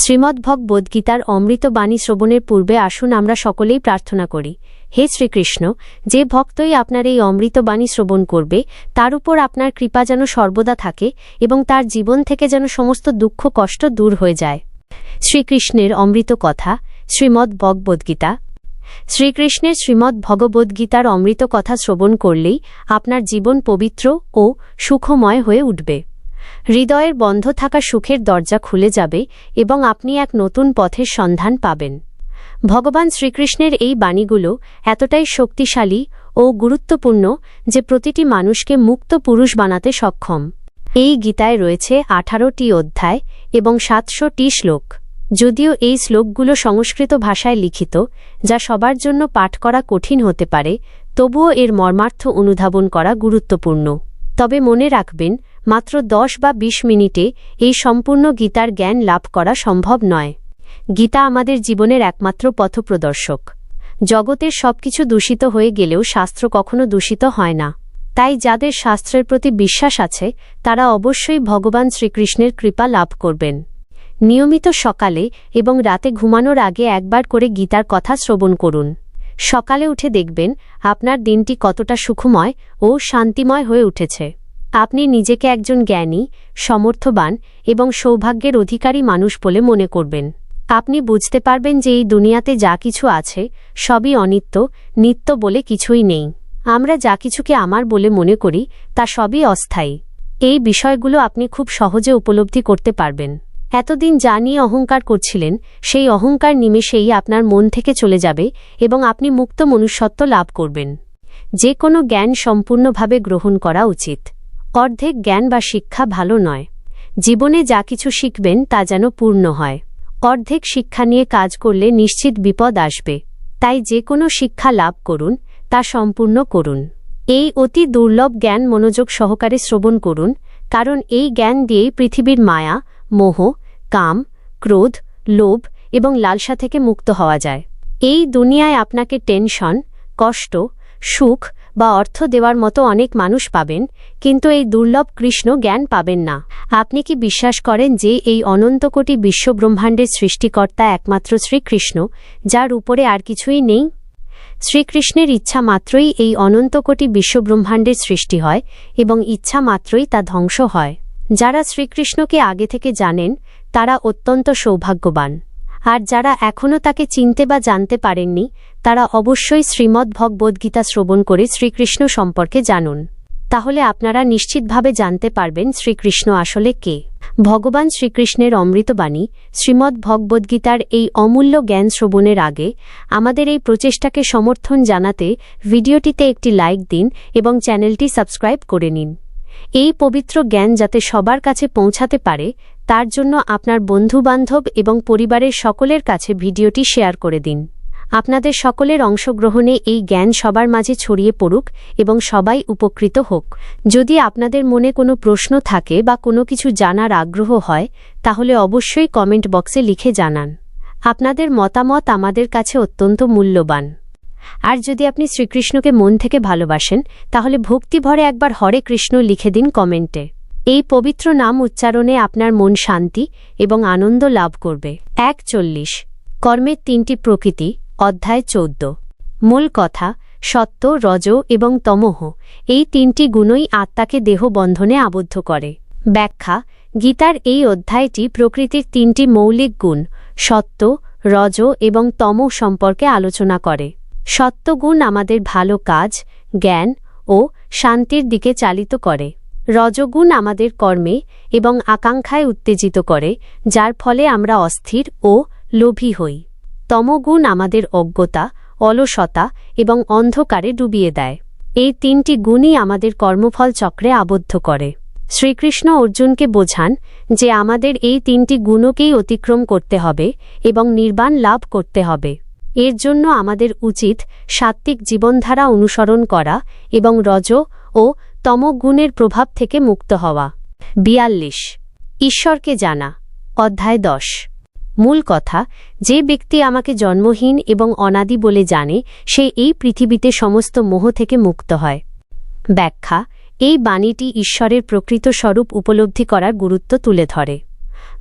শ্রীমদ্ভগবদ্ গীতার অমৃত বাণী শ্রবণের পূর্বে আসুন আমরা সকলেই প্রার্থনা করি। হে শ্রীকৃষ্ণ, যে ভক্তই আপনার এই অমৃত বাণী শ্রবণ করবে, তার উপর আপনার কৃপা যেন সর্বদা থাকে এবং তার জীবন থেকে যেন সমস্ত দুঃখ কষ্ট দূর হয়ে যায়। শ্রীকৃষ্ণের অমৃত কথা, শ্রীমদ্ ভগবদ্গীতা শ্রীকৃষ্ণের শ্রীমদ্ ভগবদ্গীতার অমৃত কথা শ্রবণ করলেই আপনার জীবন পবিত্র ও সুখময় হয়ে উঠবে। হৃদয়ের বন্ধ থাকা সুখের দরজা খুলে যাবে এবং আপনি এক নতুন পথের সন্ধান পাবেন। ভগবান শ্রীকৃষ্ণের এই বাণীগুলো এতটাই শক্তিশালী ও গুরুত্বপূর্ণ যে প্রতিটি মানুষকে মুক্ত পুরুষ বানাতে সক্ষম। এই গীতায় রয়েছে আঠারোটি অধ্যায় এবং সাতশোটি শ্লোক। যদিও এই শ্লোকগুলো সংস্কৃত ভাষায় লিখিত, যা সবার জন্য পাঠ করা কঠিন হতে পারে, তবুও এর মর্মার্থ অনুধাবন করা গুরুত্বপূর্ণ। তবে মনে রাখবেন, মাত্র দশ বা ২০ মিনিটে এই সম্পূর্ণ গীতার জ্ঞান লাভ করা সম্ভব নয়। গীতা আমাদের জীবনের একমাত্র পথপ্রদর্শক। জগতের সবকিছু দূষিত হয়ে গেলেও শাস্ত্র কখনো দূষিত হয় না। তাই যাদের শাস্ত্রের প্রতি বিশ্বাস আছে, তারা অবশ্যই ভগবান শ্রীকৃষ্ণের কৃপা লাভ করবেন। নিয়মিত সকালে এবং রাতে ঘুমানোর আগে একবার করে গীতার কথা শ্রবণ করুন। সকালে উঠে দেখবেন আপনার দিনটি কতটা সুখময় ও শান্তিময় হয়ে উঠেছে। আপনি নিজেকে একজন জ্ঞানী, সমর্থবান এবং সৌভাগ্যের অধিকারী মানুষ বলে মনে করবেন। আপনি বুঝতে পারবেন যে এই দুনিয়াতে যা কিছু আছে, সবই অনিত্য, নিত্য বলে কিছুই নেই। আমরা যা কিছুকে আমার বলে মনে করি, তা সবই অস্থায়ী। এই বিষয়গুলো আপনি খুব সহজে উপলব্ধি করতে পারবেন। এতদিন যা নিয়ে অহংকার করছিলেন, সেই অহংকার নিমেষেই আপনার মন থেকে চলে যাবে এবং আপনি মুক্ত মনুষ্যত্ব লাভ করবেন। যে কোনো জ্ঞান সম্পূর্ণভাবে গ্রহণ করা উচিত। অর্ধেক জ্ঞান বা শিক্ষা ভালো নয়। জীবনে যা কিছু শিখবেন, তা যেন পূর্ণ হয়। অর্ধেক শিক্ষা নিয়ে কাজ করলে নিশ্চিত বিপদ আসবে। তাই যে কোনো শিক্ষা লাভ করুন, তা সম্পূর্ণ করুন। এই অতি দুর্লভ জ্ঞান মনোযোগ সহকারে শ্রবণ করুন, কারণ এই জ্ঞান দিয়েই পৃথিবীর মায়া, মোহ কাম, ক্রোধ, লোভ এবং লালসা থেকে মুক্ত হওয়া যায়। এই দুনিয়ায় আপনাকে টেনশন, কষ্ট, সুখ বা অর্থ দেওয়ার মতো অনেক মানুষ পাবেন, কিন্তু এই দুর্লভ কৃষ্ণ জ্ঞান পাবেন না। আপনি কি বিশ্বাস করেন যে এই অনন্তকোটি বিশ্বব্রহ্মাণ্ডের সৃষ্টিকর্তা একমাত্র শ্রীকৃষ্ণ, যার উপরে আর কিছুই নেই? শ্রীকৃষ্ণের ইচ্ছা মাত্রই এই অনন্তকোটি বিশ্বব্রহ্মাণ্ডের সৃষ্টি হয় এবং ইচ্ছা মাত্রই তা ধ্বংস হয়। যারা শ্রীকৃষ্ণকে আগে থেকে জানেন তারা অত্যন্ত সৌভাগ্যবান। আর যারা এখনও তাকে চিনতে বা জানতে পারেননি, তারা অবশ্যই শ্রীমদ্ ভগবদ্গীতা শ্রবণ করে শ্রীকৃষ্ণ সম্পর্কে জানুন। তাহলে আপনারা নিশ্চিতভাবে জানতে পারবেন শ্রীকৃষ্ণ আসলে কে। ভগবান শ্রীকৃষ্ণের অমৃতবাণী, শ্রীমদ্ ভগবদ্গীতার এই অমূল্য জ্ঞান শ্রবণের আগে, আমাদের এই প্রচেষ্টাকে সমর্থন জানাতে ভিডিওটিতে একটি লাইক দিন এবং চ্যানেলটি সাবস্ক্রাইব করে নিন। এই পবিত্র জ্ঞান যাতে সবার কাছে পৌঁছাতে পারে তার জন্য আপনার বন্ধুবান্ধব এবং পরিবারের সকলের কাছে ভিডিওটি শেয়ার করে দিন। আপনাদের সকলের অংশগ্রহণে এই জ্ঞান সবার মাঝে ছড়িয়ে পড়ুক এবং সবাই উপকৃত হোক। যদি আপনাদের মনে কোনো প্রশ্ন থাকে বা কোনো কিছু জানার আগ্রহ হয়, তাহলে অবশ্যই কমেন্ট বক্সে লিখে জানান। আপনাদের মতামত আমাদের কাছে অত্যন্ত মূল্যবান। আর যদি আপনি শ্রীকৃষ্ণকে মন থেকে ভালোবাসেন, তাহলে ভক্তিভরে একবার হরে কৃষ্ণ লিখে দিন কমেন্টে। এই পবিত্র নাম উচ্চারণে আপনার মন শান্তি এবং আনন্দ লাভ করবে। এক চল্লিশ। কর্মের তিনটি প্রকৃতি, অধ্যায় চৌদ্দ। মূল কথা, সত্য, রজ এবং তমহ, এই তিনটি গুণই আত্মাকে দেহ বন্ধনে আবদ্ধ করে। ব্যাখ্যা, গীতার এই অধ্যায়টি প্রকৃতির তিনটি মৌলিক গুণ, সত্য, রজ এবং তম সম্পর্কে আলোচনা করে। সত্যগুণ আমাদের ভালো কাজ, জ্ঞান ও শান্তির দিকে চালিত করে। রজগুণ আমাদের কর্মে এবং আকাঙ্ক্ষায় উত্তেজিত করে, যার ফলে আমরা অস্থির ও লোভী হই। তমগুণ আমাদের অজ্ঞতা, অলসতা এবং অন্ধকারে ডুবিয়ে দেয়। এই তিনটি গুণই আমাদের কর্মফল চক্রে আবদ্ধ করে। শ্রীকৃষ্ণ অর্জুনকে বোঝান যে আমাদের এই তিনটি গুণকেই অতিক্রম করতে হবে এবং নির্বাণ লাভ করতে হবে। এর জন্য আমাদের উচিত সাত্ত্বিক জীবনধারা অনুসরণ করা এবং রজ ও তমগুণের প্রভাব থেকে মুক্ত হওয়া। বিয়াল্লিশ। ঈশ্বরকে জানা। অধ্যায় দশ। মূল কথা, যে ব্যক্তি আমাকে জন্মহীন এবং অনাদি বলে জানে, সে এই পৃথিবীতে সমস্ত মোহ থেকে মুক্ত হয়। ব্যাখ্যা, এই বাণীটি ঈশ্বরের প্রকৃত স্বরূপ উপলব্ধি করার গুরুত্ব তুলে ধরে।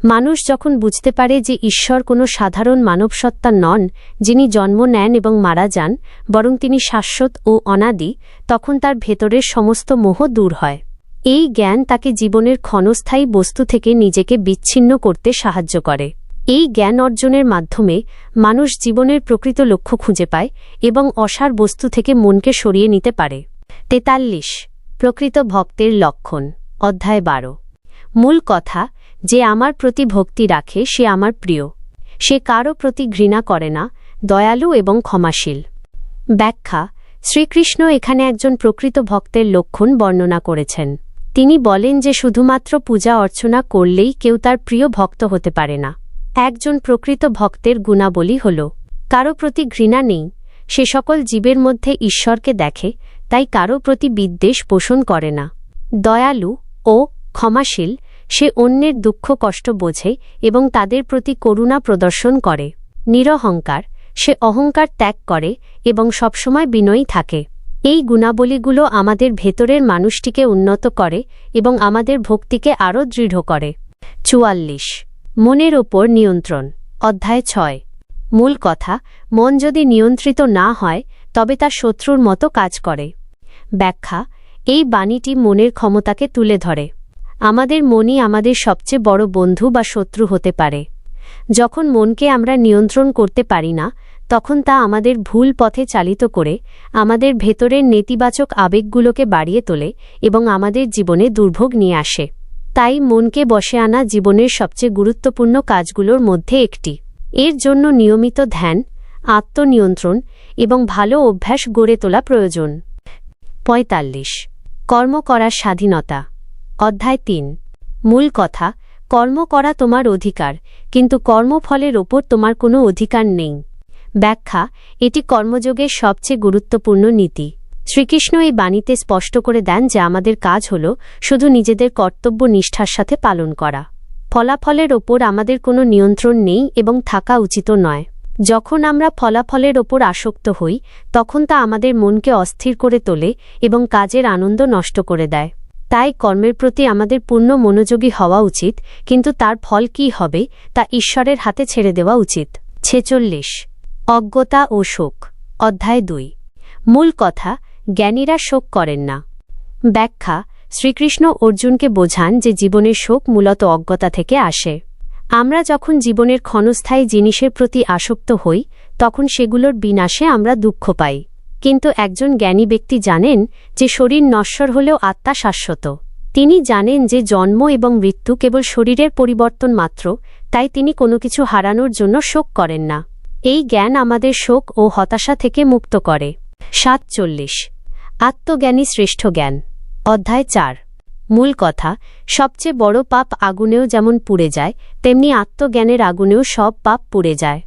মানুষ যখন বুঝতে পারে যে ঈশ্বর কোনো সাধারণ মানবসত্তা নন, যিনি জন্ম নেন এবং মারা যান, বরং তিনি শাশ্বত ও অনাদি, তখন তার ভেতরের সমস্ত মোহ দূর হয়। এই জ্ঞান তাকে জীবনের ক্ষণস্থায়ী বস্তু থেকে নিজেকে বিচ্ছিন্ন করতে সাহায্য করে। এই জ্ঞান অর্জনের মাধ্যমে মানুষ জীবনের প্রকৃত লক্ষ্য খুঁজে পায় এবং অসার বস্তু থেকে মনকে সরিয়ে নিতে পারে। তেতাল্লিশ প্রকৃত ভক্তের লক্ষণ, অধ্যায় বারো। মূল কথা যে আমার প্রতি ভক্তি রাখে, সে আমার প্রিয়। সে কারও প্রতি ঘৃণা করে না, দয়ালু এবং ক্ষমাশীল। ব্যাখ্যা, শ্রীকৃষ্ণ এখানে একজন প্রকৃত ভক্তের লক্ষণ বর্ণনা করেছেন। তিনি বলেন যে শুধুমাত্র পূজা অর্চনা করলেই কেউ তার প্রিয় ভক্ত হতে পারে না। একজন প্রকৃত ভক্তের গুণাবলী হল, কারও প্রতি ঘৃণা নেই, সে সকল জীবের মধ্যে ঈশ্বরকে দেখে, তাই কারও প্রতি বিদ্বেষ পোষণ করে না। দয়ালু ও ক্ষমাশীল সে অন্যের দুঃখ কষ্ট বোঝে এবং তাদের প্রতি করুণা প্রদর্শন করে। নিরহংকার, সে অহংকার ত্যাগ করে এবং সবসময় বিনয়ী থাকে। এই গুণাবলীগুলো আমাদের ভেতরের মানুষটিকে উন্নত করে এবং আমাদের ভক্তিকে আরও দৃঢ় করে। চুয়াল্লিশ। মনের ওপর নিয়ন্ত্রণ। অধ্যায় ছয়। মূল কথা, মন যদি নিয়ন্ত্রিত না হয়, তবে তা শত্রুর মতো কাজ করে। ব্যাখ্যা, এই বাণীটি মনের ক্ষমতাকে তুলে ধরে। আমাদের মনই আমাদের সবচেয়ে বড় বন্ধু বা শত্রু হতে পারে। যখন মনকে আমরা নিয়ন্ত্রণ করতে পারি না, তখন তা আমাদের ভুল পথে চালিত করে আমাদের ভেতরের নেতিবাচক আবেগগুলোকে বাড়িয়ে তোলে এবং আমাদের জীবনে দুর্ভোগ নিয়ে আসে। তাই মনকে বসে আনা জীবনের সবচেয়ে গুরুত্বপূর্ণ কাজগুলোর মধ্যে একটি। এর জন্য নিয়মিত ধ্যান, আত্মনিয়ন্ত্রণ এবং ভালো অভ্যাস গড়ে তোলা প্রয়োজন। পঁয়তাল্লিশ। কর্ম করার স্বাধীনতা। অধ্যায় তিন। মূল কথা, কর্ম করা তোমার অধিকার, কিন্তু কর্মফলের ওপর তোমার কোনো অধিকার নেই। ব্যাখ্যা, এটি কর্মযোগের সবচেয়ে গুরুত্বপূর্ণ নীতি। শ্রীকৃষ্ণ এই বাণীতে স্পষ্ট করে দেন যে আমাদের কাজ হল শুধু নিজেদের কর্তব্য নিষ্ঠার সাথে পালন করা। ফলাফলের ওপর আমাদের কোনো নিয়ন্ত্রণ নেই এবং থাকা উচিত নয়। যখন আমরা ফলাফলের ওপর আসক্ত হই, তখন তা আমাদের মনকে অস্থির করে তোলে এবং কাজের আনন্দ নষ্ট করে দেয়। তাই কর্মের প্রতি আমাদের পূর্ণ মনোযোগী হওয়া উচিত, কিন্তু তার ফল কি হবে, তা ঈশ্বরের হাতে ছেড়ে দেওয়া উচিত। ছেচল্লিশ। অজ্ঞতা ও শোক। অধ্যায় দুই। মূল কথা, জ্ঞানীরা শোক করেন না। ব্যাখ্যা, শ্রীকৃষ্ণ অর্জুনকে বোঝান যে জীবনের শোক মূলত অজ্ঞতা থেকে আসে। আমরা যখন জীবনের ক্ষণস্থায়ী জিনিসের প্রতি আসক্ত হই, তখন সেগুলোর বিনাশে আমরা দুঃখ পাই। কিন্তু একজন জ্ঞানী ব্যক্তি জানেন যে শরীর নশ্বর হলেও আত্মা শাশ্বত। তিনি জানেন যে জন্ম এবং মৃত্যু কেবল শরীরের পরিবর্তন মাত্র, তাই তিনি কোনো কিছু হারানোর জন্য শোক করেন না। এই জ্ঞান আমাদের শোক ও হতাশা থেকে মুক্ত করে। সাতচল্লিশ আত্মজ্ঞানী শ্রেষ্ঠ জ্ঞান। অধ্যায় চার। মূল কথা, সবচেয়ে বড় পাপ আগুনেও যেমন পুড়ে যায়, তেমনি আত্মজ্ঞানের আগুনেও সব পাপ পুড়ে যায়।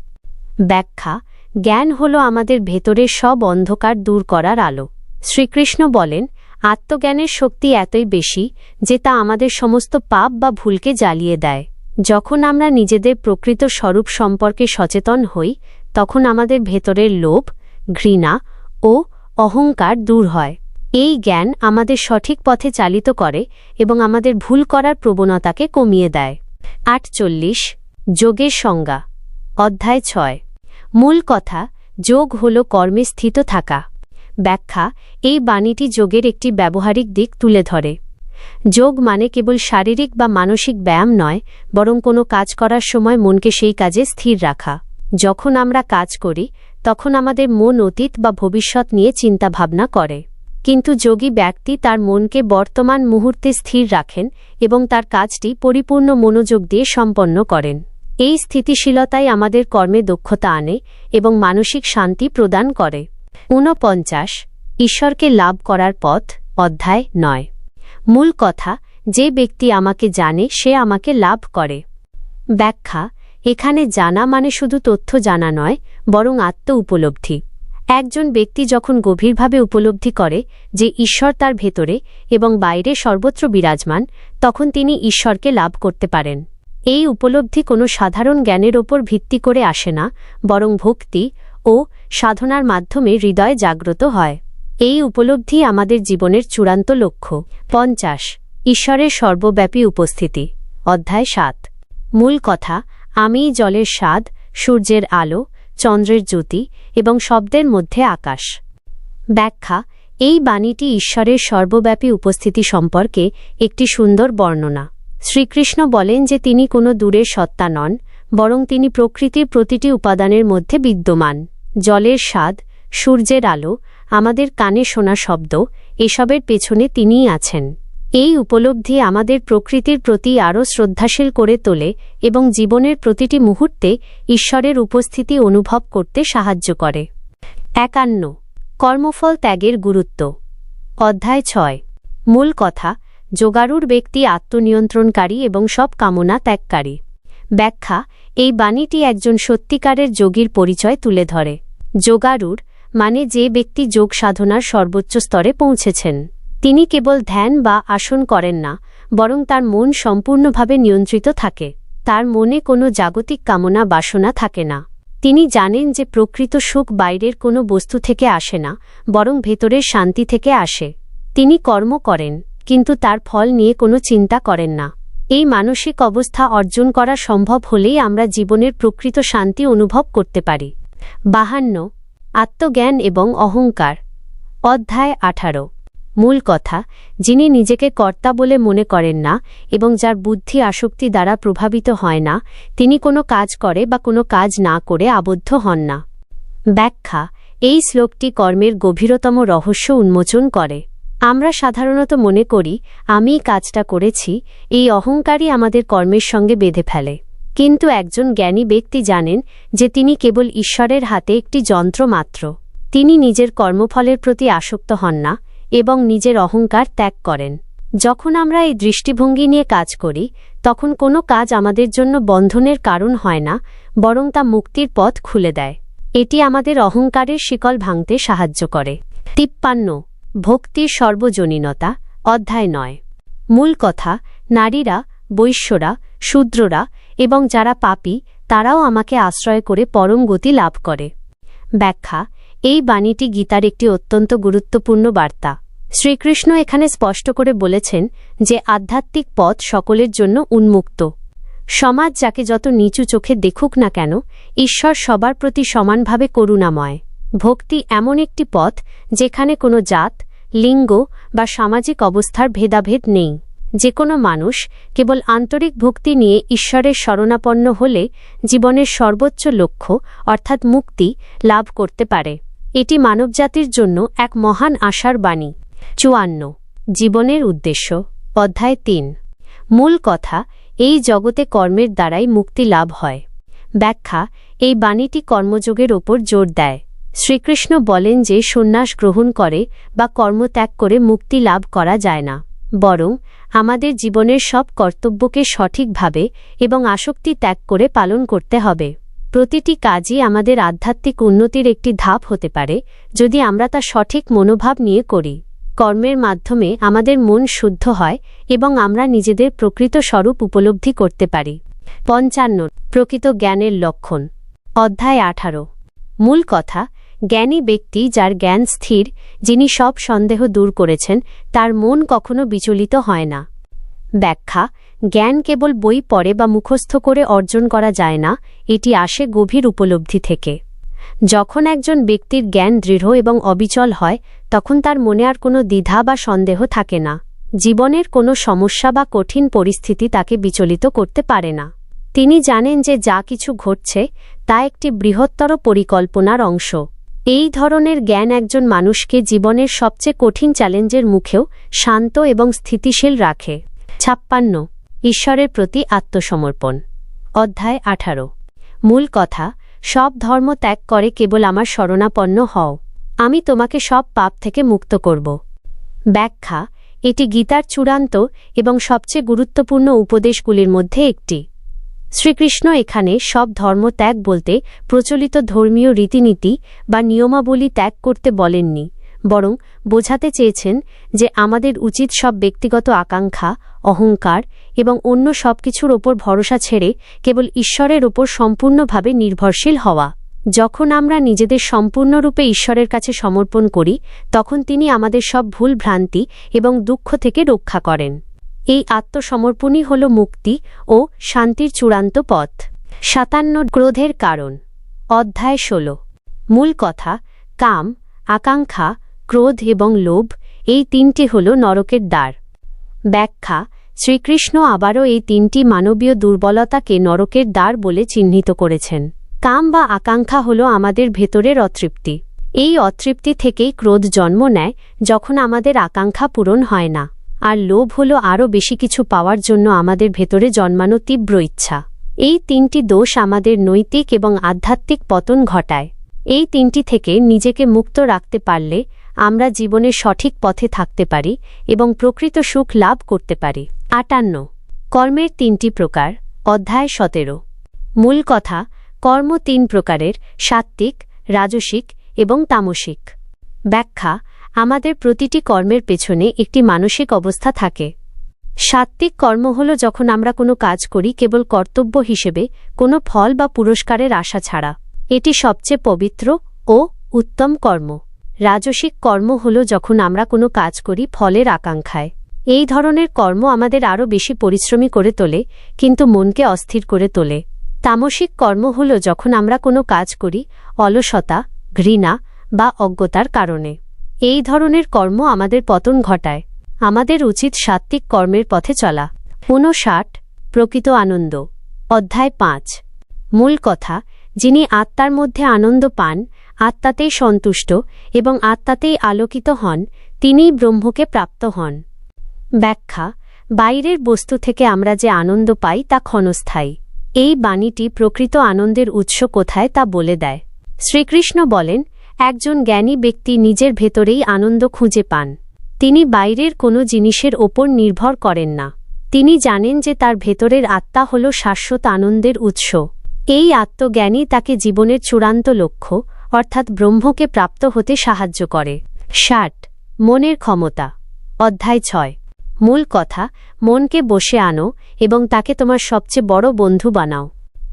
ব্যাখ্যা জ্ঞান হল আমাদের ভেতরের সব অন্ধকার দূর করার আলো। শ্রীকৃষ্ণ বলেন, আত্মজ্ঞানের শক্তি এতই বেশি যে তা আমাদের সমস্ত পাপ বা ভুলকে জ্বালিয়ে দেয়। যখন আমরা নিজেদের প্রকৃত স্বরূপ সম্পর্কে সচেতন হই, তখন আমাদের ভেতরের লোভ, ঘৃণা ও অহংকার দূর হয়। এই জ্ঞান আমাদের সঠিক পথে চালিত করে এবং আমাদের ভুল করার প্রবণতাকে কমিয়ে দেয়। আটচল্লিশ, যোগের সংজ্ঞা, অধ্যায় ছয়। মূল কথা, যোগ হল কর্মে স্থিত থাকা। ব্যাখ্যা, এই বাণীটি যোগের একটি ব্যবহারিক দিক তুলে ধরে। যোগ মানে কেবল শারীরিক বা মানসিক ব্যায়াম নয়, বরং কোনো কাজ করার সময় মনকে সেই কাজে স্থির রাখা। যখন আমরা কাজ করি, তখন আমাদের মন অতীত বা ভবিষ্যৎ নিয়ে চিন্তাভাবনা করে। কিন্তু যোগী ব্যক্তি তার মনকে বর্তমান মুহূর্তে স্থির রাখেন এবং তার কাজটি পরিপূর্ণ মনোযোগ দিয়ে সম্পন্ন করেন। এই স্থিতিশীলতাই আমাদের কর্মে দক্ষতা আনে এবং মানসিক শান্তি প্রদান করে। ঊনপঞ্চাশ, ঈশ্বরকে লাভ করার পথ, অধ্যায় নয়। মূল কথা, যে ব্যক্তি আমাকে জানে, সে আমাকে লাভ করে। ব্যাখ্যা, এখানে জানা মানে শুধু তথ্য জানা নয়, বরং আত্ম উপলব্ধি। একজন ব্যক্তি যখন গভীরভাবে উপলব্ধি করে যে ঈশ্বর তার ভেতরে এবং বাইরে সর্বত্র বিরাজমান, তখন তিনি ঈশ্বরকে লাভ করতে পারেন। এই উপলব্ধি কোনো সাধারণ জ্ঞানের ওপর ভিত্তি করে আসে না, বরং ভক্তি ও সাধনার মাধ্যমে হৃদয় জাগ্রত হয়। এই উপলব্ধি আমাদের জীবনের চূড়ান্ত লক্ষ্য। পঞ্চাশ। ঈশ্বরের সর্বব্যাপী উপস্থিতি। অধ্যায় সাত। মূল কথা আমিই জলের স্বাদ, সূর্যের আলো, চন্দ্রের জ্যোতি এবং শব্দের মধ্যে আকাশ। ব্যাখ্যা, এই বাণীটি ঈশ্বরের সর্বব্যাপী উপস্থিতি সম্পর্কে একটি সুন্দর বর্ণনা। শ্রীকৃষ্ণ বলেন যে তিনি কোনো দূরের সত্তা নন, বরং তিনি প্রকৃতির প্রতিটি উপাদানের মধ্যে বিদ্যমান। জলের স্বাদ, সূর্যের আলো, আমাদের কানে শোনা শব্দ, এসবের পেছনে তিনিই আছেন। এই উপলব্ধি আমাদের প্রকৃতির প্রতি আরও শ্রদ্ধাশীল করে তোলে এবং জীবনের প্রতিটি মুহূর্তে ঈশ্বরের উপস্থিতি অনুভব করতে সাহায্য করে। একান্ন, কর্মফল ত্যাগের গুরুত্ব। অধ্যায় ছয়। মূল কথা যোগারুর ব্যক্তি আত্মনিয়ন্ত্রণকারী এবং সব কামনা ত্যাগকারী। ব্যাখ্যা, এই বাণীটি একজন সত্যিকারের যোগীর পরিচয় তুলে ধরে। যোগারুর মানে যে ব্যক্তি যোগ সাধনার সর্বোচ্চ স্তরে পৌঁছেছেন। তিনি কেবল ধ্যান বা আসন করেন না, বরং তার মন সম্পূর্ণভাবে নিয়ন্ত্রিত থাকে। তার মনে কোনো জাগতিক কামনা, বাসনা থাকে না। তিনি জানেন যে প্রকৃত সুখ বাইরের কোনো বস্তু থেকে আসে না, বরং ভেতরের শান্তি থেকে আসে। তিনি কর্ম করেন। কিন্তু তার ফল নিয়ে কোনো চিন্তা করেন না। এই মানসিক অবস্থা অর্জন করা সম্ভব হলেই আমরা জীবনের প্রকৃত শান্তি অনুভব করতে পারি। বাহান্ন। আত্মজ্ঞান এবং অহংকার। অধ্যায় আঠারো। মূল কথা, যিনি নিজেকে কর্তা বলে মনে করেন না এবং যার বুদ্ধি আসক্তি দ্বারা প্রভাবিত হয় না, তিনি কোনো কাজ করে বা কোনো কাজ না করে আবদ্ধ হন না। ব্যাখ্যা, এই শ্লোকটি কর্মের গভীরতম রহস্য উন্মোচন করে। আমরা সাধারণত মনে করি, আমি কাজটা করেছি, এই অহংকারই আমাদের কর্মের সঙ্গে বেঁধে ফেলে। কিন্তু একজন জ্ঞানী ব্যক্তি জানেন যে তিনি কেবল ঈশ্বরের হাতে একটি যন্ত্র মাত্র। তিনি নিজের কর্মফলের প্রতি আসক্ত হন না এবং নিজের অহংকার ত্যাগ করেন। যখন আমরা এই দৃষ্টিভঙ্গি নিয়ে কাজ করি, তখন কোনো কাজ আমাদের জন্য বন্ধনের কারণ হয় না, বরং তা মুক্তির পথ খুলে দেয়। এটি আমাদের অহংকারের শিকল ভাঙতে সাহায্য করে। তিপ্পান্ন ভক্তির সর্বজনীনতা, অধ্যায় নয়। মূল কথা, নারীরা, বৈশ্যরা, শূদ্ররা এবং যারা পাপী, তারাও আমাকে আশ্রয় করে পরম গতি লাভ করে। ব্যাখ্যা, এই বাণীটি গীতার একটি অত্যন্ত গুরুত্বপূর্ণ বার্তা। শ্রীকৃষ্ণ এখানে স্পষ্ট করে বলেছেন যে আধ্যাত্মিক পথ সকলের জন্য উন্মুক্ত। সমাজ যাকে যত নিচু চোখে দেখুক না কেন, ঈশ্বর সবার প্রতি সমানভাবে করুণাময়। ভক্তি এমন একটি পথ যেখানে কোনো জাত, লিঙ্গ বা সামাজিক অবস্থার ভেদাভেদ নেই। যে কোনো মানুষ কেবল আন্তরিক ভক্তি নিয়ে ঈশ্বরের শরণাপন্ন হলে জীবনের সর্বোচ্চ লক্ষ্য, অর্থাৎ মুক্তি, লাভ করতে পারে। এটি মানবজাতির জন্য এক মহান আশার বাণী। চুয়ান্ন। জীবনের উদ্দেশ্য। অধ্যায় তিন। মূল কথা, এই জগতে কর্মের দ্বারাই মুক্তি লাভ হয়। ব্যাখ্যা, এই বাণীটি কর্মযোগের ওপর জোর দেয়। শ্রীকৃষ্ণ বলেন যে সন্ন্যাস গ্রহণ করে বা কর্মত্যাগ করে মুক্তি লাভ করা যায় না, বরং আমাদের জীবনের সব কর্তব্যকে সঠিকভাবে এবং আসক্তি ত্যাগ করে পালন করতে হবে। প্রতিটি কাজই আমাদের আধ্যাত্মিক উন্নতির একটি ধাপ হতে পারে যদি আমরা তা সঠিক মনোভাব নিয়ে করি। কর্মের মাধ্যমে আমাদের মন শুদ্ধ হয় এবং আমরা নিজেদের প্রকৃত স্বরূপ উপলব্ধি করতে পারি। পঞ্চান্ন প্রকৃত জ্ঞানের লক্ষণ। অধ্যায় আঠারো। মূল কথা জ্ঞানী ব্যক্তি যার জ্ঞান স্থির, যিনি সব সন্দেহ দূর করেছেন, তার মন কখনো বিচলিত হয় না। ব্যাখ্যা, জ্ঞান কেবল বই পড়ে বা মুখস্থ করে অর্জন করা যায় না, এটি আসে গভীর উপলব্ধি থেকে। যখন একজন ব্যক্তির জ্ঞান দৃঢ় এবং অবিচল হয়, তখন তার মনে আর কোনো দ্বিধা বা সন্দেহ থাকে না। জীবনের কোনো সমস্যা বা কঠিন পরিস্থিতি তাকে বিচলিত করতে পারে না। তিনি জানেন যে যা কিছু ঘটছে, তা একটি বৃহত্তর পরিকল্পনার অংশ। এই ধরনের জ্ঞান একজন মানুষকে জীবনের সবচেয়ে কঠিন চ্যালেঞ্জের মুখেও শান্ত এবং স্থিতিশীল রাখে। ছাপ্পান্ন। ঈশ্বরের প্রতি আত্মসমর্পণ। অধ্যায় আঠারো। মূল কথা, সব ধর্ম ত্যাগ করে কেবল আমার শরণাপন্ন হও। আমি তোমাকে সব পাপ থেকে মুক্ত করব। ব্যাখ্যা, এটি গীতার চূড়ান্ত এবং সবচেয়ে গুরুত্বপূর্ণ উপদেশগুলির মধ্যে একটি। শ্রীকৃষ্ণ এখানে সব ধর্ম ত্যাগ বলতে প্রচলিত ধর্মীয় রীতিনীতি বা নিয়মাবলী ত্যাগ করতে বলেননি, বরং বোঝাতে চেয়েছেন যে আমাদের উচিত সব ব্যক্তিগত আকাঙ্ক্ষা, অহংকার এবং অন্য সব কিছুর ওপর ভরসা ছেড়ে কেবল ঈশ্বরের ওপর সম্পূর্ণভাবে নির্ভরশীল হওয়া। যখন আমরা নিজেদের সম্পূর্ণরূপে ঈশ্বরের কাছে সমর্পণ করি, তখন তিনি আমাদের সব ভুল ভ্রান্তি এবং দুঃখ থেকে রক্ষা করেন। এই আত্মসমর্পণই হল মুক্তি ও শান্তির চূড়ান্ত পথ। সাতান্ন ক্রোধের কারণ। অধ্যায় ষোলো। মূল কথা, কাম, আকাঙ্ক্ষা, ক্রোধ এবং লোভ, এই তিনটি হল নরকের দ্বার। ব্যাখ্যা, শ্রীকৃষ্ণ আবারও এই তিনটি মানবীয় দুর্বলতাকে নরকের দ্বার বলে চিহ্নিত করেছেন। কাম বা আকাঙ্ক্ষা হল আমাদের ভেতরের অতৃপ্তি। এই অতৃপ্তি থেকেই ক্রোধ জন্ম নেয় যখন আমাদের আকাঙ্ক্ষা পূরণ হয় না। আর লোভ হল আরও বেশি কিছু পাওয়ার জন্য আমাদের ভেতরে জন্মানো তীব্র ইচ্ছা। এই তিনটি দোষ আমাদের নৈতিক এবং আধ্যাত্মিক পতন ঘটায়। এই তিনটি থেকে নিজেকে মুক্ত রাখতে পারলে আমরা জীবনের সঠিক পথে থাকতে পারি এবং প্রকৃত সুখ লাভ করতে পারি। আটান্ন। কর্মের তিনটি প্রকার। অধ্যায় সতেরো। মূল কথা, কর্ম তিন প্রকারের, সাত্ত্বিক, রাজসিক এবং তামসিক। ব্যাখ্যা আমাদের প্রতিটি কর্মের পেছনে একটি মানসিক অবস্থা থাকে। সাত্ত্বিক কর্ম হল যখন আমরা কোনো কাজ করি কেবল কর্তব্য হিসেবে, কোনো ফল বা পুরস্কারের আশা ছাড়া। এটি সবচেয়ে পবিত্র ও উত্তম কর্ম। রাজসিক কর্ম হল যখন আমরা কোনো কাজ করি ফলের আকাঙ্ক্ষায়। এই ধরনের কর্ম আমাদের আরও বেশি পরিশ্রমী করে তোলে, কিন্তু মনকে অস্থির করে তোলে। তামসিক কর্ম হল যখন আমরা কোনো কাজ করি অলসতা, ঘৃণা বা অজ্ঞতার কারণে। এই ধরনের কর্ম আমাদের পতন ঘটায়। আমাদের উচিত সাত্ত্বিক কর্মের পথে চলা। ঊনষাট, প্রকৃত আনন্দ। অধ্যায় পাঁচ। মূল কথা, যিনি আত্মার মধ্যে আনন্দ পান, আত্মাতেই সন্তুষ্ট এবং আত্মাতেই আলোকিত হন, তিনিই ব্রহ্মকে প্রাপ্ত হন। ব্যাখ্যা, বাইরের বস্তু থেকে আমরা যে আনন্দ পাই তা ক্ষণস্থায়ী। এই বাণীটি প্রকৃত আনন্দের উৎস কোথায় তা বলে দেয়। শ্রীকৃষ্ণ বলেন একজন জ্ঞানী ব্যক্তি নিজের ভেতরেই আনন্দ খুঁজে পান। তিনি বাইরের কোনো জিনিসের ওপর নির্ভর করেন না। তিনি জানেন যে তার ভেতরের আত্মা হল শাশ্বত আনন্দের উৎস। এই আত্মজ্ঞানই তাকে জীবনের চূড়ান্ত লক্ষ্য, অর্থাৎ ব্রহ্মকে প্রাপ্ত হতে সাহায্য করে। ষাট। মনের ক্ষমতা। অধ্যায় ছয়। মূল কথা, মনকে বসে আনো এবং তাকে তোমার সবচেয়ে বড় বন্ধু বানাও।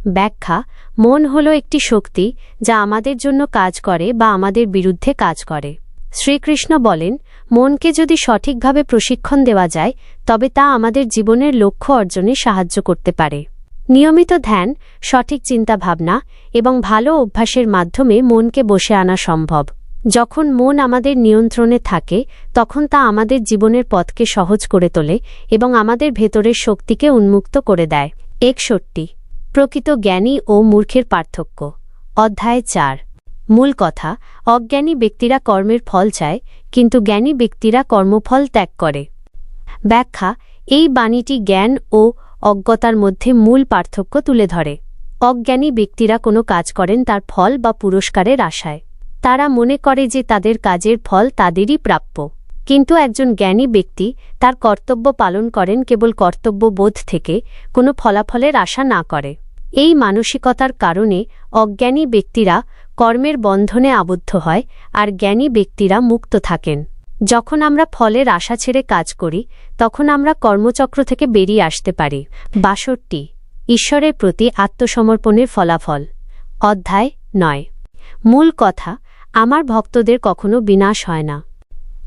ব্যাখ্যা, মন হল একটি শক্তি যা আমাদের জন্য কাজ করে বা আমাদের বিরুদ্ধে কাজ করে। শ্রীকৃষ্ণ বলেন, মনকে যদি সঠিকভাবে প্রশিক্ষণ দেওয়া যায়, তবে তা আমাদের জীবনের লক্ষ্য অর্জনে সাহায্য করতে পারে। নিয়মিত ধ্যান, সঠিক চিন্তাভাবনা এবং ভালো অভ্যাসের মাধ্যমে মনকে বসে আনা সম্ভব। যখন মন আমাদের নিয়ন্ত্রণে থাকে, তখন তা আমাদের জীবনের পথকে সহজ করে তোলে এবং আমাদের ভেতরের শক্তিকে উন্মুক্ত করে দেয়। একষট্টি প্রকৃত জ্ঞানী ও মূর্খের পার্থক্য। অধ্যায় চার। মূল কথা, অজ্ঞানী ব্যক্তিরা কর্মের ফল চায়, কিন্তু জ্ঞানী ব্যক্তিরা কর্মফল ত্যাগ করে। ব্যাখ্যা, এই বাণীটি জ্ঞান ও অজ্ঞতার মধ্যে মূল পার্থক্য তুলে ধরে। অজ্ঞানী ব্যক্তিরা কোনো কাজ করেন তার ফল বা পুরস্কারের আশায়। তারা মনে করে যে তাদের কাজের ফল তাদেরই প্রাপ্য। কিন্তু একজন জ্ঞানী ব্যক্তি তার কর্তব্য পালন করেন কেবল কর্তব্য বোধ থেকে, কোনো ফলাফলের আশা না করে। এই মানসিকতার কারণে অজ্ঞানী ব্যক্তিরা কর্মের বন্ধনে আবদ্ধ হয় আর জ্ঞানী ব্যক্তিরা মুক্ত থাকেন। যখন আমরা ফলের আশা ছেড়ে কাজ করি, তখন আমরা কর্মচক্র থেকে বেরিয়ে আসতে পারি। বাষট্টি। ঈশ্বরের প্রতি আত্মসমর্পণের ফলাফল। অধ্যায় নয়। মূল কথা, আমার ভক্তদের কখনো বিনাশ হয় না।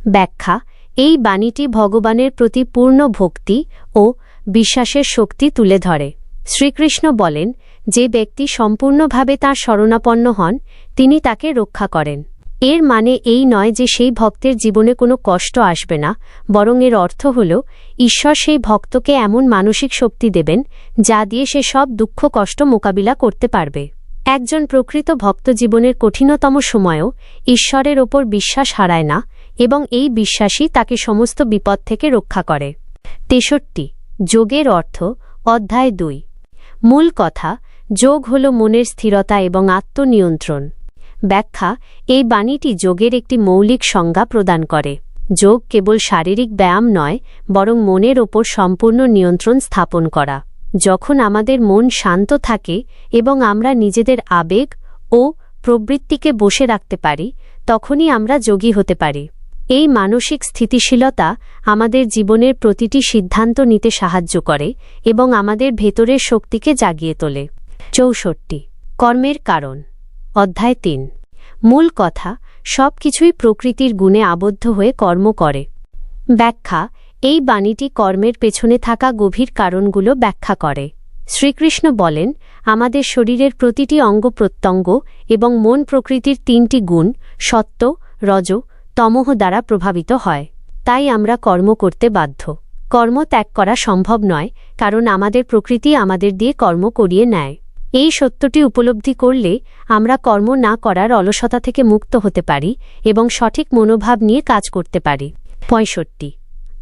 ব্যাখ্যা, এই বাণীটি ভগবানের প্রতি পূর্ণ ভক্তি ও বিশ্বাসের শক্তি তুলে ধরে। শ্রীকৃষ্ণ বলেন, যে ব্যক্তি সম্পূর্ণভাবে তাঁর শরণাপন্ন হন, তিনি তাকে রক্ষা করেন। এর মানে এই নয় যে সেই ভক্তের জীবনে কোনো কষ্ট আসবে না, বরং এর অর্থ হল, ঈশ্বর সেই ভক্তকে এমন মানসিক শক্তি দেবেন, যা দিয়ে সে সব দুঃখ, কষ্ট মোকাবিলা করতে পারবে। একজন প্রকৃত ভক্ত জীবনের কঠিনতম সময়েও ঈশ্বরের ওপর বিশ্বাস হারায় না এবং এই বিশ্বাসই তাকে সমস্ত বিপদ থেকে রক্ষা করে। তেষট্টি, যোগের অর্থ, অধ্যায় দুই। মূল কথা, যোগ হল মনের স্থিরতা এবং আত্মনিয়ন্ত্রণ। ব্যাখ্যা, এই বাণীটি যোগের একটি মৌলিক সংজ্ঞা প্রদান করে। যোগ কেবল শারীরিক ব্যায়াম নয়, বরং মনের ওপর সম্পূর্ণ নিয়ন্ত্রণ স্থাপন করা। যখন আমাদের মন শান্ত থাকে এবং আমরা নিজেদের আবেগ ও প্রবৃত্তিকে বসে রাখতে পারি, তখনই আমরা যোগী হতে পারি। এই মানসিক স্থিতিশীলতা আমাদের জীবনের প্রতিটি সিদ্ধান্ত নিতে সাহায্য করে এবং আমাদের ভেতরের শক্তিকে জাগিয়ে তোলে। চৌষট্টি। কর্মের কারণ। অধ্যায় তিন। মূল কথা সব কিছুই প্রকৃতির গুণে আবদ্ধ হয়ে কর্ম করে। ব্যাখ্যা, এই বাণীটি কর্মের পেছনে থাকা গভীর কারণগুলো ব্যাখ্যা করে। শ্রীকৃষ্ণ বলেন, আমাদের শরীরের প্রতিটি অঙ্গ প্রত্যঙ্গ এবং মন প্রকৃতির তিনটি গুণ, সত্য, রজ তমহ দ্বারা প্রভাবিত হয়। তাই আমরা কর্ম করতে বাধ্য। কর্ম ত্যাগ করা সম্ভব নয়, কারণ আমাদের প্রকৃতি আমাদের দিয়ে কর্ম করিয়ে নেয়। এই সত্যটি উপলব্ধি করলে আমরা কর্ম না করার অলসতা থেকে মুক্ত হতে পারি এবং সঠিক মনোভাব নিয়ে কাজ করতে পারি। পঁয়ষট্টি।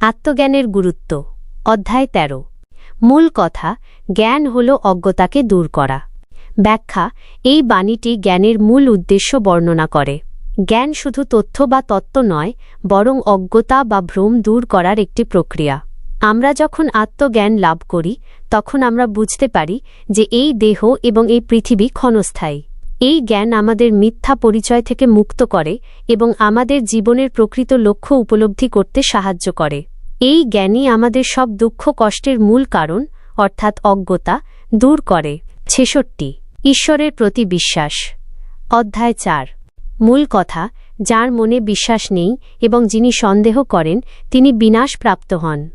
আত্মজ্ঞানের গুরুত্ব। অধ্যায় তেরো। মূল কথা, জ্ঞান হল অজ্ঞতাকে দূর করা। ব্যাখ্যা, এই বাণীটি জ্ঞানের মূল উদ্দেশ্য বর্ণনা করে। জ্ঞান শুধু তথ্য বা তত্ত্ব নয়, বরং অজ্ঞতা বা ভ্রম দূর করার একটি প্রক্রিয়া। আমরা যখন আত্মজ্ঞান লাভ করি, তখন আমরা বুঝতে পারি যে এই দেহ এবং এই পৃথিবী ক্ষণস্থায়ী। এই জ্ঞান আমাদের মিথ্যা পরিচয় থেকে মুক্ত করে এবং আমাদের জীবনের প্রকৃত লক্ষ্য উপলব্ধি করতে সাহায্য করে। এই জ্ঞানই আমাদের সব দুঃখ কষ্টের মূল কারণ, অর্থাৎ অজ্ঞতা, দূর করে। ছেষট্টি। ঈশ্বরের প্রতি বিশ্বাস। অধ্যায় চার। মূল কথা, যার মনে বিশ্বাস নেই এবং যিনি সন্দেহ করেন, তিনি বিনাশপ্রাপ্ত হন।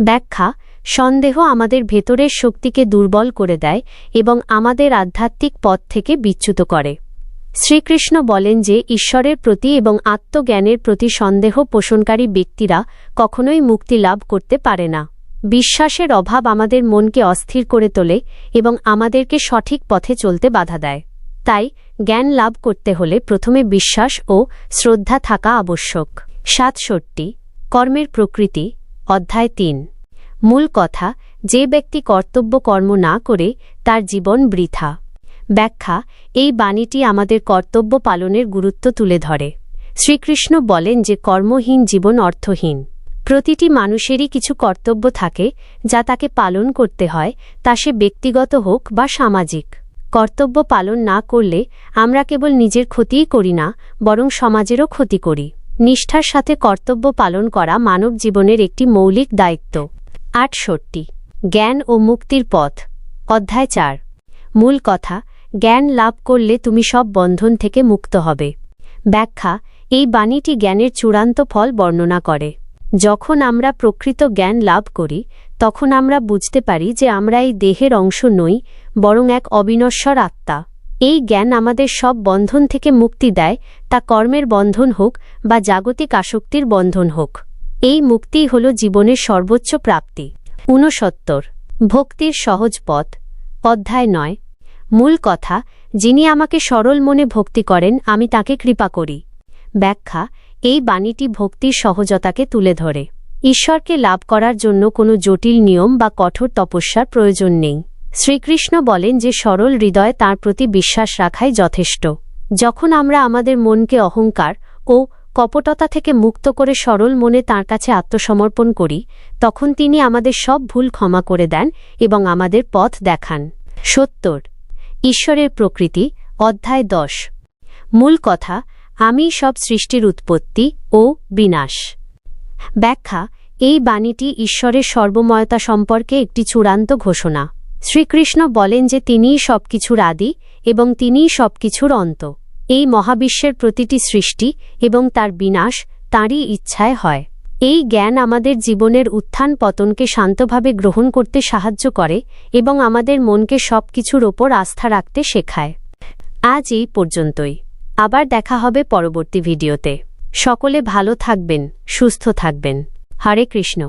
ব্যাখ্যা, সন্দেহ আমাদের ভেতরের শক্তিকে দুর্বল করে দেয় এবং আমাদের আধ্যাত্মিক পথ থেকে বিচ্যুত করে। শ্রীকৃষ্ণ বলেন যে ঈশ্বরের প্রতি এবং আত্মজ্ঞানের প্রতি সন্দেহ পোষণকারী ব্যক্তিরা কখনোই মুক্তি লাভ করতে পারে না। বিশ্বাসের অভাব আমাদের মনকে অস্থির করে তোলে এবং আমাদেরকে সঠিক পথে চলতে বাধা দেয়। তাই জ্ঞান লাভ করতে হলে প্রথমে বিশ্বাস ও শ্রদ্ধা থাকা আবশ্যক। সাতষট্টি। কর্মের প্রকৃতি, অধ্যায় তিন। মূল কথা, যে ব্যক্তি কর্তব্য কর্ম না করে তার জীবন বৃথা। ব্যাখ্যা, এই বাণীটি আমাদের কর্তব্য পালনের গুরুত্ব তুলে ধরে। শ্রীকৃষ্ণ বলেন যে কর্মহীন জীবন অর্থহীন। প্রতিটি মানুষেরই কিছু কর্তব্য থাকে যা তাকে পালন করতে হয়, তা সে ব্যক্তিগত হোক বা সামাজিক। কর্তব্য পালন না করলে আমরা কেবল নিজের ক্ষতিই করি না, বরং সমাজেরও ক্ষতি করি। নিষ্ঠার সাথে কর্তব্য পালন করা মানব জীবনের একটি মৌলিক দায়িত্ব। আটষট্টি। জ্ঞান ও মুক্তির পথ। অধ্যায় চার। মূল কথা, জ্ঞান লাভ করলে তুমি সব বন্ধন থেকে মুক্ত হবে। ব্যাখ্যা, এই বাণীটি জ্ঞানের চূড়ান্ত ফল বর্ণনা করে। যখন আমরা প্রকৃত জ্ঞান লাভ করি, তখন আমরা বুঝতে পারি যে আমরা এই দেহের অংশ নই বরং এক অবিনশ্বর আত্মা। এই জ্ঞান আমাদের সব বন্ধন থেকে মুক্তি দেয়, তা কর্মের বন্ধন হোক বা জাগতিক আসক্তির বন্ধন হোক। এই মুক্তিই হল জীবনের সর্বোচ্চ প্রাপ্তি। ঊনসত্তর। ভক্তির সহজ পথ। অধ্যায় নয়। মূল কথা, যিনি আমাকে সরল মনে ভক্তি করেন, আমি তাকে কৃপা করি। ব্যাখ্যা, এই বাণীটি ভক্তির সহজতাকে তুলে ধরে। ঈশ্বরকে লাভ করার জন্য কোনো জটিল নিয়ম বা কঠোর তপস্যার প্রয়োজন নেই। শ্রীকৃষ্ণ বলেন যে সরল হৃদয় তার প্রতি বিশ্বাস রাখাই যথেষ্ট। যখন আমরা আমাদের মনকে অহংকার ও কপটতা থেকে মুক্ত করে সরল মনে তার কাছে আত্মসমর্পণ করি, তখন তিনি আমাদের সব ভুল ক্ষমা করে দেন এবং আমাদের পথ দেখান। সত্তর। ঈশ্বরের প্রকৃতি, অধ্যায় দশ। মূল কথা আমি সব সৃষ্টির উৎপত্তি ও বিনাশ। ব্যাখ্যা, এই বাণীটি ঈশ্বরের সর্বময়তা সম্পর্কে একটি চূড়ান্ত ঘোষণা। শ্রীকৃষ্ণ বলেন যে তিনিই সবকিছুর আদি এবং তিনিই সবকিছুর অন্ত। এই মহাবিশ্বের প্রতিটি সৃষ্টি এবং তার বিনাশ তাঁরই ইচ্ছায় হয়। এই জ্ঞান আমাদের জীবনের উত্থান পতনকে শান্তভাবে গ্রহণ করতে সাহায্য করে এবং আমাদের মনকে সব কিছুর ওপর আস্থা রাখতে শেখায়। আজ এই পর্যন্তই। আবার দেখা হবে পরবর্তী ভিডিওতে। সকলে ভালো থাকবেন, সুস্থ থাকবেন। হরে কৃষ্ণ।